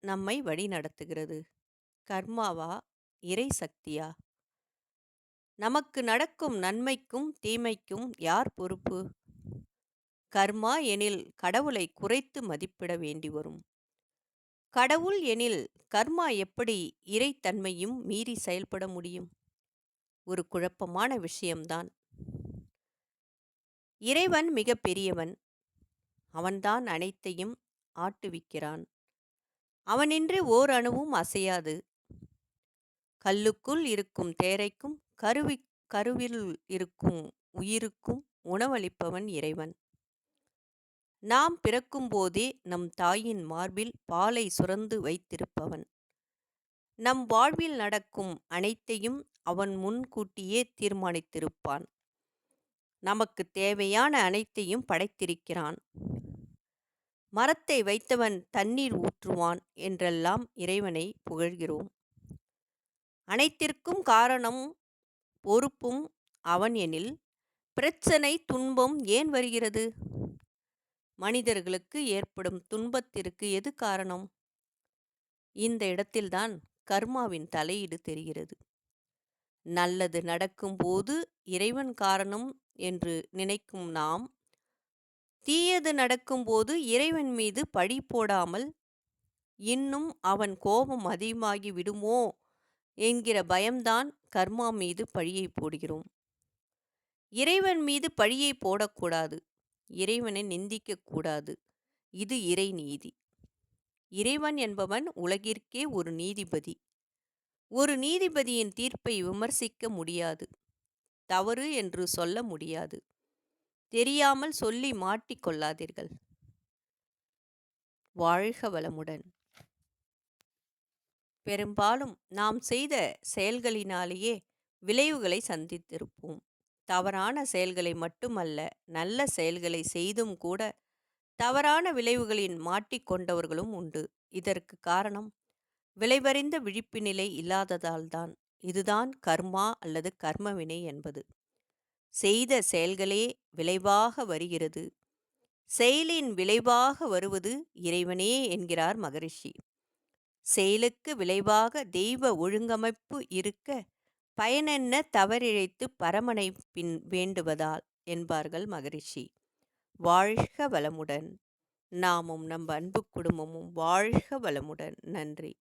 நம்மை வழி நடத்துகிறது. கர்மாவா? இறை சக்தியா? நமக்கு நடக்கும் நன்மைக்கும் தீமைக்கும் யார் பொறுப்பு? கர்மா எனில் கடவுளை குறைத்து மதிப்பிட வேண்டி வரும். கடவுள் எனில் கர்மா எப்படி இறைத்தன்மையும் மீறி செயல்பட முடியும்? ஒரு குழப்பமான விஷயம்தான். இறைவன் மிக பெரியவன். அவன்தான் அனைத்தையும் ஆட்டுவிக்கிறான். அவனின்றி ஓர் அணுவும் அசையாது. கல்லுக்குள் இருக்கும் தேரைக்கும் கருவி கருவில் இருக்கும் உயிருக்கும் உணவளிப்பவன் இறைவன். நாம் பிறக்கும்போதே நம் தாயின் மார்பில் பாலை சுரந்து வைத்திருப்பவன். நம் வாழ்வில் நடக்கும் அனைத்தையும் அவன் முன்கூட்டியே தீர்மானித்திருப்பான். நமக்கு தேவையான அனைத்தையும் படைத்திருக்கிறான். மரத்தை வைத்தவன் தண்ணீர் ஊற்றுவான் என்றெல்லாம் இறைவனை புகழ்கிறோம். அனைத்திற்கும் காரணம் பொறுப்பும் அவன் எனில் பிரச்சனை துன்பம் ஏன் வருகிறது? மனிதர்களுக்கு ஏற்படும் துன்பத்திற்கு எது காரணம்? இந்த இடத்தில்தான் கர்மாவின் தலையீடு தெரிகிறது. நல்லது நடக்கும்போது இறைவன் காரணம் என்று நினைக்கும் நாம் தீயது நடக்கும்போது இறைவன் மீது பழி போடாமல் இன்னும் அவன் கோபம் அதிகமாகி விடுமோ என்கிற பயம்தான் கர்மா மீது பழியை போடுகிறோம். இறைவன் மீது பழியை போடக்கூடாது. இறைவனை நிந்திக்கக்கூடாது. இது இறை நீதி. இறைவன் என்பவன் உலகிற்கே ஒரு நீதிபதி. ஒரு நீதிபதியின் தீர்ப்பை விமர்சிக்க முடியாது. தவறு என்று சொல்ல முடியாது. தெரியாமல் சொல்லி மாட்டிக்கொள்ளாதீர்கள் வாழ்க வளமுடன். பெரும்பாலும் நாம் செய்த செயல்களினாலேயே விளைவுகளை சந்தித்திருப்போம். தவறான செயல்களை மட்டுமல்ல நல்ல செயல்களை செய்தும் கூட தவறான விளைவுகளின் மாட்டிக்கொண்டவர்களும் உண்டு. இதற்கு காரணம் விளைவறிந்த விழிப்பு நிலை இல்லாததால்தான். இதுதான் கர்மா அல்லது கர்மவினை என்பது. செய்த செயல்களே விளைவாக வருகிறது. செயலின் விளைவாக வருவது இறைவனே என்கிறார் மகரிஷி. செயலுக்கு விளைவாக தெய்வ ஒழுங்கமைப்பு இருக்க பயனென்ன தவறிழைத்து பரமனை பின் வேண்டுவதால் என்பார்கள் மகரிஷி. வாழ்க வளமுடன். நாமும் நம் அன்பு குடும்பமும் வாழ்க வளமுடன். நன்றி.